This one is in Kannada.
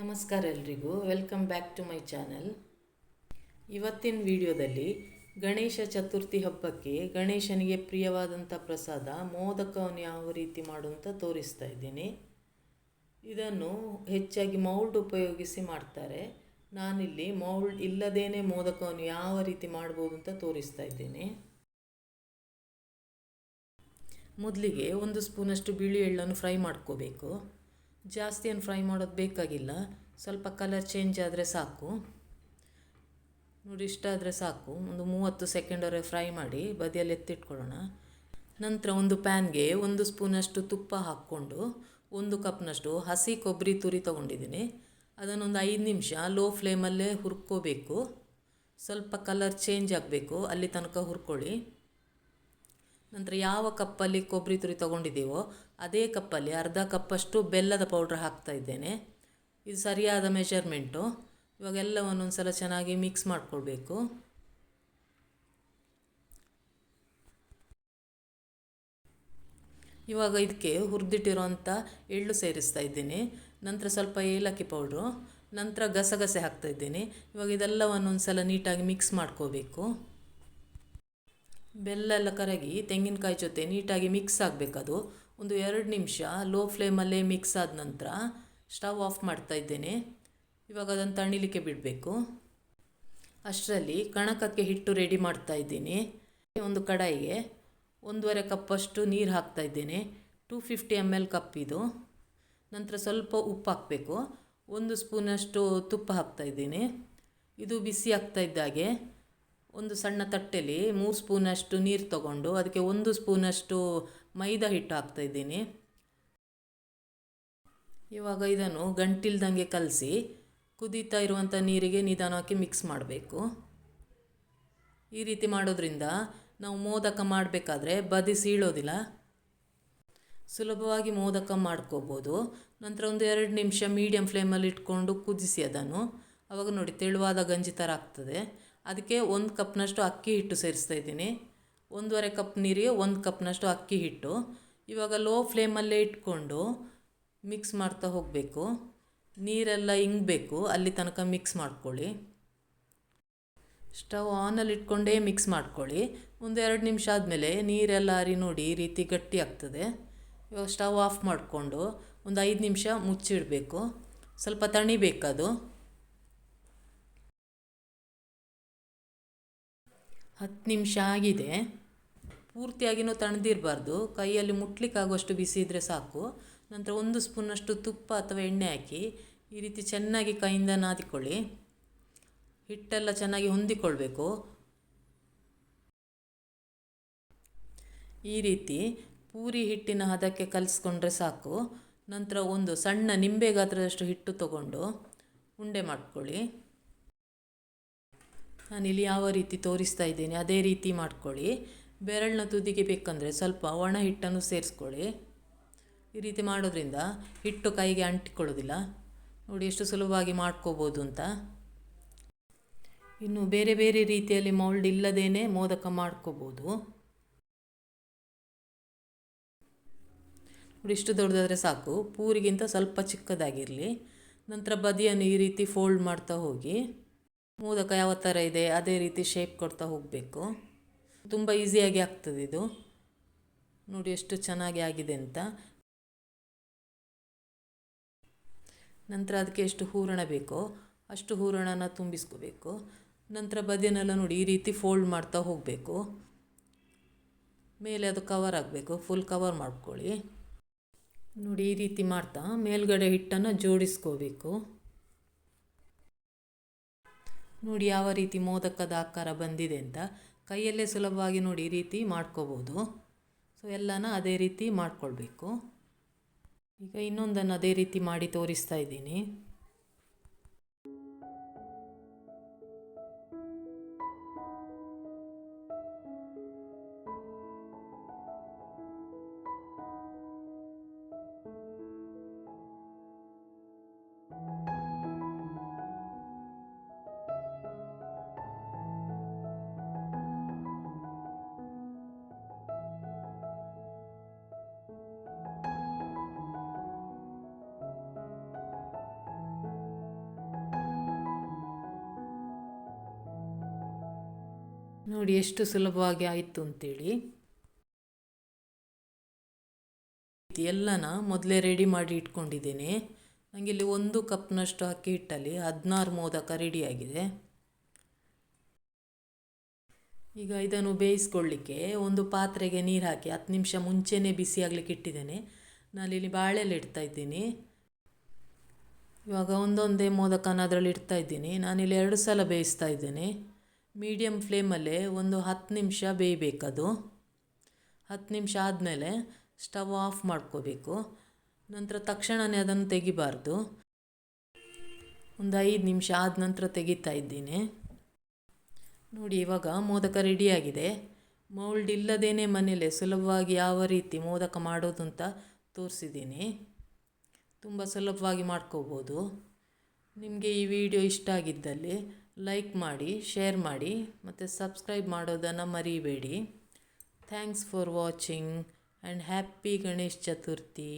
ನಮಸ್ಕಾರ ಎಲ್ರಿಗೂ. Welcome back to my channel ಇವತ್ತಿನ ವಿಡಿಯೋದಲ್ಲಿ ಗಣೇಶ ಚತುರ್ಥಿ ಹಬ್ಬಕ್ಕೆ ಗಣೇಶನಿಗೆ ಪ್ರಿಯವಾದಂಥ ಪ್ರಸಾದ ಮೋದಕವನ್ನು ಯಾವ ರೀತಿ ಮಾಡುವಂತ ತೋರಿಸ್ತಾ ಇದ್ದೀನಿ. ಇದನ್ನು ಹೆಚ್ಚಾಗಿ ಮೌಲ್ಡ್ ಉಪಯೋಗಿಸಿ ಮಾಡ್ತಾರೆ. ನಾನಿಲ್ಲಿ ಮೌಲ್ಡ್ ಇಲ್ಲದೇನೆ ಮೋದಕವನ್ನು ಯಾವ ರೀತಿ ಮಾಡ್ಬೋದು ಅಂತ ತೋರಿಸ್ತಾ ಇದ್ದೀನಿ. ಮೊದಲಿಗೆ ಒಂದು ಸ್ಪೂನಷ್ಟು ಬಿಳಿ ಎಳ್ಳನ್ನು ಫ್ರೈ ಮಾಡ್ಕೋಬೇಕು. ಜಾಸ್ತಿ ಏನು ಫ್ರೈ ಮಾಡೋದು ಬೇಕಾಗಿಲ್ಲ. ಸ್ವಲ್ಪ ಕಲರ್ ಚೇಂಜ್ ಆದರೆ ಸಾಕು. ನೋಡಿ, ಇಷ್ಟ ಆದರೆ ಸಾಕು. ಒಂದು ಮೂವತ್ತು ಸೆಕೆಂಡವರೆ ಫ್ರೈ ಮಾಡಿ ಬದಿಯಲ್ಲಿ ಎತ್ತಿಟ್ಕೊಳ್ಳೋಣ. ನಂತರ ಒಂದು ಪ್ಯಾನ್ಗೆ ಒಂದು ಸ್ಪೂನಷ್ಟು ತುಪ್ಪ ಹಾಕ್ಕೊಂಡು ಒಂದು ಕಪ್ನಷ್ಟು ಹಸಿ ಕೊಬ್ಬರಿ ತುರಿ ತೊಗೊಂಡಿದ್ದೀನಿ. ಅದನ್ನೊಂದು ಐದು ನಿಮಿಷ ಲೋ ಫ್ಲೇಮಲ್ಲೇ ಹುರ್ಕೋಬೇಕು. ಸ್ವಲ್ಪ ಕಲರ್ ಚೇಂಜ್ ಆಗಬೇಕು. ಅಲ್ಲಿ ತನಕ ಹುರ್ಕೊಳ್ಳಿ. ನಂತರ ಯಾವ ಕಪ್ಪಲ್ಲಿ ಕೊಬ್ಬರಿ ತುರಿ ತೊಗೊಂಡಿದ್ದೀವೋ ಅದೇ ಕಪ್ಪಲ್ಲಿ ಅರ್ಧ ಕಪ್ಪಷ್ಟು ಬೆಲ್ಲದ ಪೌಡ್ರ್ ಹಾಕ್ತಾ ಇದ್ದೇನೆ. ಇದು ಸರಿಯಾದ ಮೆಷರ್ಮೆಂಟು ಇವಾಗ ಎಲ್ಲವನ್ನು ಸಲ ಚೆನ್ನಾಗಿ ಮಿಕ್ಸ್ ಮಾಡಿಕೊಳ್ಬೇಕು. ಇವಾಗ ಇದಕ್ಕೆ ಹುರಿದಿಟ್ಟಿರೋಂಥ ಎಳ್ಳು ಸೇರಿಸ್ತಾ ಇದ್ದೀನಿ. ನಂತರ ಸ್ವಲ್ಪ ಏಲಕ್ಕಿ ಪೌಡ್ರು ನಂತರ ಗಸಗಸೆ ಹಾಕ್ತಾ ಇದ್ದೀನಿ. ಇವಾಗ ಇದೆಲ್ಲವನ್ನು ಸಲ ನೀಟಾಗಿ ಮಿಕ್ಸ್ ಮಾಡ್ಕೋಬೇಕು ಬೆಲ್ಲ ಎಲ್ಲ ಕರಗಿ ತೆಂಗಿನಕಾಯಿ ಜೊತೆ ನೀಟಾಗಿ ಮಿಕ್ಸ್ ಆಗಬೇಕದು. ಒಂದು ಎರಡು ನಿಮಿಷ ಲೋ ಫ್ಲೇಮಲ್ಲೇ ಮಿಕ್ಸ್ ಆದ ನಂತರ ಸ್ಟವ್ ಆಫ್ ಮಾಡ್ತಾ ಇದ್ದೇನೆ. ಇವಾಗ ಅದನ್ನು ತಣಿಲಿಕ್ಕೆ ಬಿಡಬೇಕು. ಅಷ್ಟರಲ್ಲಿ ಕಣಕಕ್ಕೆ ಹಿಟ್ಟು ರೆಡಿ ಮಾಡ್ತಾ ಇದ್ದೀನಿ. ಒಂದು ಕಡಾಯಿಗೆ ಒಂದೂವರೆ ಕಪ್ಪಷ್ಟು ನೀರು ಹಾಕ್ತಾ ಇದ್ದೇನೆ. Two fifty M L cup ಇದು. ನಂತರ ಸ್ವಲ್ಪ ಉಪ್ಪು ಹಾಕಬೇಕು. ಒಂದು ಸ್ಪೂನಷ್ಟು ತುಪ್ಪ ಹಾಕ್ತಾ ಇದ್ದೀನಿ. ಇದು ಬಿಸಿ ಆಗ್ತಾ ಇದ್ದಾಗೆ ಒಂದು ಸಣ್ಣ ತಟ್ಟೆಲಿ ಮೂರು ಸ್ಪೂನಷ್ಟು ನೀರು ತಗೊಂಡು ಅದಕ್ಕೆ ಒಂದು ಸ್ಪೂನಷ್ಟು ಮೈದಾ ಹಿಟ್ಟು ಹಾಕ್ತಾ ಇದ್ದೀನಿ. ಇವಾಗ ಇದನ್ನು ಗಂಟಿಲ್ದಂಗೆ ಕಲಸಿ ಕುದೀತಾ ಇರುವಂಥ ನೀರಿಗೆ ನಿಧಾನವಾಗಿ ಮಿಕ್ಸ್ ಮಾಡಬೇಕು. ಈ ರೀತಿ ಮಾಡೋದ್ರಿಂದ ನಾವು ಮೋದಕ ಮಾಡಬೇಕಾದ್ರೆ ಬದಿ ಸೀಳೋದಿಲ್ಲ. ಸುಲಭವಾಗಿ ಮೋದಕ ಮಾಡ್ಕೋಬೋದು. ನಂತರ ಒಂದು ಎರಡು ನಿಮಿಷ ಮೀಡಿಯಮ್ ಫ್ಲೇಮಲ್ಲಿ ಇಟ್ಕೊಂಡು ಕುದಿಸಿ ಅದನ್ನು. ಅವಾಗ ನೋಡಿ, ತೆಳುವಾದ ಗಂಜಿ ಥರ ಆಗ್ತದೆ. ಅದಕ್ಕೆ ಒಂದು ಕಪ್ನಷ್ಟು ಅಕ್ಕಿ ಹಿಟ್ಟು ಸೇರಿಸ್ತಾ ಇದ್ದೀನಿ. ಒಂದೂವರೆ ಕಪ್ ನೀರಿಗೆ ಒಂದು ಕಪ್ನಷ್ಟು ಅಕ್ಕಿ ಹಿಟ್ಟು. ಇವಾಗ ಲೋ ಫ್ಲೇಮಲ್ಲೇ ಇಟ್ಕೊಂಡು ಮಿಕ್ಸ್ ಮಾಡ್ತಾ ಹೋಗಬೇಕು. ನೀರೆಲ್ಲ ಇಂಗಬೇಕು. ಅಲ್ಲಿ ತನಕ ಮಿಕ್ಸ್ ಮಾಡ್ಕೊಳ್ಳಿ. ಸ್ಟವ್ ಆನಲ್ಲಿ ಇಟ್ಕೊಂಡೇ ಮಿಕ್ಸ್ ಮಾಡ್ಕೊಳ್ಳಿ. ಒಂದೆರಡು ನಿಮಿಷ ಆದಮೇಲೆ ನೀರೆಲ್ಲ ಹರಿ ನೋಡಿ ಈ ರೀತಿ ಗಟ್ಟಿ ಆಗ್ತದೆ. ಇವಾಗ ಸ್ಟವ್ ಆಫ್ ಮಾಡಿಕೊಂಡು ಒಂದು ಐದು ನಿಮಿಷ ಮುಚ್ಚಿಡಬೇಕು. ಸ್ವಲ್ಪ ತಣಿಬೇಕದು. ಹತ್ತು ನಿಮಿಷ ಆಗಿದೆ. ಪೂರ್ತಿಯಾಗಿನೂ ತಣ್ಣದಿರಬಾರ್ದು. ಕೈಯಲ್ಲಿ ಮುಟ್ಲಿಕ್ಕಾಗುವಷ್ಟು ಬಿಸಿ ಇದ್ದರೆ ಸಾಕು. ನಂತರ ಒಂದು ಸ್ಪೂನಷ್ಟು ತುಪ್ಪ ಅಥವಾ ಎಣ್ಣೆ ಹಾಕಿ ಈ ರೀತಿ ಚೆನ್ನಾಗಿ ಕೈಯಿಂದ ನಾದಿಕೊಳ್ಳಿ. ಹಿಟ್ಟೆಲ್ಲ ಚೆನ್ನಾಗಿ ಹೊಂದಿಕೊಳ್ಬೇಕು. ಈ ರೀತಿ ಪೂರಿ ಹಿಟ್ಟಿನ ಹದಕ್ಕೆ ಕಲಿಸ್ಕೊಂಡ್ರೆ ಸಾಕು. ನಂತರ ಒಂದು ಸಣ್ಣ ನಿಂಬೆ ಗಾತ್ರದಷ್ಟು ಹಿಟ್ಟು ತಗೊಂಡು ಉಂಡೆ ಮಾಡ್ಕೊಳ್ಳಿ. ನಾನಿಲ್ಲಿ ಯಾವ ರೀತಿ ತೋರಿಸ್ತಾ ಇದ್ದೀನಿ, ಅದೇ ರೀತಿ ಮಾಡ್ಕೊಳ್ಳಿ. ಬೆರಳಿನ ತುದಿಗೆ ಬೇಕಂದರೆ ಸ್ವಲ್ಪ ಒಣ ಹಿಟ್ಟನ್ನು ಸೇರಿಸ್ಕೊಳ್ಳಿ. ಈ ರೀತಿ ಮಾಡೋದ್ರಿಂದ ಹಿಟ್ಟು ಕೈಗೆ ಅಂಟಿಕೊಳ್ಳೋದಿಲ್ಲ. ನೋಡಿ ಎಷ್ಟು ಸುಲಭವಾಗಿ ಮಾಡ್ಕೋಬೋದು ಅಂತ. ಇನ್ನು ಬೇರೆ ಬೇರೆ ರೀತಿಯಲ್ಲಿ ಮೌಲ್ಡ್ ಇಲ್ಲದೇನೆ ಮೋದಕ ಮಾಡ್ಕೋಬೋದು. ನೋಡಿ ಇಷ್ಟು ದೊಡ್ಡದಾದರೆ ಸಾಕು. ಪೂರಿಗಿಂತ ಸ್ವಲ್ಪ ಚಿಕ್ಕದಾಗಿರಲಿ. ನಂತರ ಬದಿಯನ್ನು ಈ ರೀತಿ ಫೋಲ್ಡ್ ಮಾಡ್ತಾ ಹೋಗಿ. ಮೋದಕ ಯಾವ ಥರ ಇದೆ, ಅದೇ ರೀತಿ ಶೇಪ್ ಕೊಡ್ತಾ ಹೋಗಬೇಕು. ತುಂಬ ಈಸಿಯಾಗಿ ಆಗ್ತದೆ ಇದು. ನೋಡಿ ಎಷ್ಟು ಚೆನ್ನಾಗಿ ಆಗಿದೆ ಅಂತ. ನಂತರ ಅದಕ್ಕೆ ಎಷ್ಟು ಹೂರಣ ಬೇಕೋ ಅಷ್ಟು ಹೂರಣನ ತುಂಬಿಸ್ಕೋಬೇಕು. ನಂತರ ಬದಿಯನ್ನೆಲ್ಲ ನೋಡಿ ಈ ರೀತಿ ಫೋಲ್ಡ್ ಮಾಡ್ತಾ ಹೋಗಬೇಕು. ಮೇಲೆ ಅದು ಕವರ್ ಆಗಬೇಕು ಫುಲ್ ಕವರ್ ಮಾಡ್ಕೊಳ್ಳಿ. ನೋಡಿ ಈ ರೀತಿ ಮಾಡ್ತಾ ಮೇಲ್ಗಡೆ ಹಿಟ್ಟನ್ನು ಜೋಡಿಸ್ಕೋಬೇಕು. ನೋಡಿ ಯಾವ ರೀತಿ ಮೋದಕದ ಆಕಾರ ಬಂದಿದೆ ಅಂತ ಕೈಯಲ್ಲೇ ಸುಲಭವಾಗಿ ನೋಡಿ ಈ ರೀತಿ ಮಾಡ್ಕೋಬೋದು. ಸೊ ಎಲ್ಲನ ಅದೇ ರೀತಿ ಮಾಡಿಕೊಳ್ಬೇಕು. ಈಗ ಇನ್ನೊಂದನ್ನು ಅದೇ ರೀತಿ ಮಾಡಿ ತೋರಿಸ್ತಾ ಇದ್ದೀನಿ. ನೋಡಿ ಎಷ್ಟು ಸುಲಭವಾಗಿ ಆಯಿತು ಅಂತೇಳಿ. ಎಲ್ಲನ ಮೊದಲೇ ರೆಡಿ ಮಾಡಿ ಇಟ್ಕೊಂಡಿದ್ದೀನಿ. ನನಗೆ ಇಲ್ಲಿ ಒಂದು ಕಪ್ನಷ್ಟು ಅಕ್ಕಿ ಹಿಟ್ಟಲ್ಲಿ ಹದಿನಾರು ಮೋದಕ ರೆಡಿಯಾಗಿದೆ ಈಗ ಇದನ್ನು ಬೇಯಿಸ್ಕೊಳ್ಳಿಕ್ಕೆ ಒಂದು ಪಾತ್ರೆಗೆ ನೀರು ಹಾಕಿ ಹತ್ತು ನಿಮಿಷ ಮುಂಚೆನೇ ಬಿಸಿ ಆಗಲಿಕ್ಕೆ ಇಟ್ಟಿದ್ದೇನೆ. ನಾನಿಲ್ಲಿ ಬಾಳೆಲೆ ಇಡ್ತಾ ಇದ್ದೀನಿ. ಇವಾಗ ಒಂದೊಂದೇ ಮೋದಕನ ಅದರಲ್ಲಿ ಇಡ್ತಾ ಇದ್ದೀನಿ. ನಾನಿಲ್ಲಿ ಎರಡು ಸಲ ಬೇಯಿಸ್ತಾ ಇದ್ದೇನೆ. ಮೀಡಿಯಮ್ ಫ್ಲೇಮಲ್ಲೇ ಒಂದು ಹತ್ತು ನಿಮಿಷ ಬೇಯಬೇಕದು. ಹತ್ತು ನಿಮಿಷ ಆದಮೇಲೆ ಸ್ಟವ್ ಆಫ್ ಮಾಡ್ಕೋಬೇಕು. ನಂತರ ತಕ್ಷಣವೇ ಅದನ್ನು ತೆಗಿಬಾರ್ದು. ಒಂದು ಐದು ನಿಮಿಷ ಆದ ನಂತರ ತೆಗಿತಾ ಇದ್ದೀನಿ. ನೋಡಿ, ಇವಾಗ ಮೋದಕ ರೆಡಿಯಾಗಿದೆ. ಮೌಲ್ಡ್ ಇಲ್ಲದೇ ಮನೇಲೆ ಸುಲಭವಾಗಿ ಯಾವ ರೀತಿ ಮೋದಕ ಮಾಡೋದು ಅಂತ ತೋರಿಸಿದ್ದೀನಿ. ತುಂಬ ಸುಲಭವಾಗಿ ಮಾಡ್ಕೋಬೋದು. ನಿಮಗೆ ಈ ವಿಡಿಯೋ ಇಷ್ಟ ಆಗಿದ್ದಲ್ಲಿ ಲೈಕ್ ಮಾಡಿ ಶೇರ್ ಮಾಡಿ, ಮತ್ತು ಸಬ್ಸ್ಕ್ರೈಬ್ ಮಾಡೋದನ್ನು ಮರಿಬೇಡಿ. Thanks for watching and happy Ganesh Chaturthi